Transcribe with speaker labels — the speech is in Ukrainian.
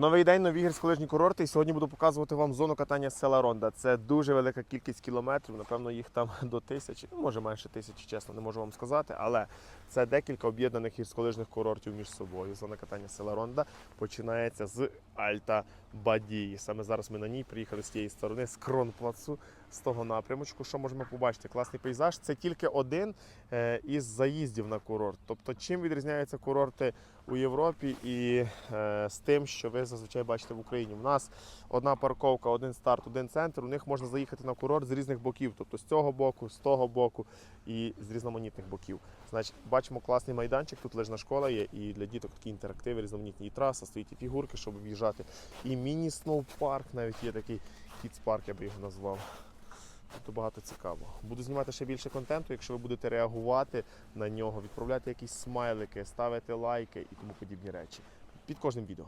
Speaker 1: Новий день, нові гірськолижні курорти. І сьогодні буду показувати вам зону катання села Ронда. Це дуже велика кількість кілометрів. Напевно, їх там до тисячі, ну може менше тисячі, чесно, не можу вам сказати. Але це декілька об'єднаних гірськолижних курортів між собою. Зона катання села Ронда починається з Альта Бадії. Саме зараз ми на ній приїхали з тієї сторони, з Кронплацу, з того напрямочку. Що можемо побачити? Класний пейзаж. Це тільки один е, із заїздів на курорт. Тобто, чим відрізняються курорти у Європі і е, з тим, що ви зазвичай бачите в Україні. У нас одна парковка, один старт, один центр. У них можна заїхати на курорт з різних боків, тобто з цього боку, з того боку і з різноманітних боків. Значить, бачимо класний майданчик. Тут лижна школа є, і для діток такі інтерактиви, різноманітні і траса, стоїть і фігурки, щоб в'їжджати. І міні-сноу-парк навіть є такий кіц-парк, я би його назвав. Тобто багато цікавого. Буду знімати ще більше контенту, якщо ви будете реагувати на нього, відправляти якісь смайлики, ставити лайки і тому подібні речі. Під кожним відео.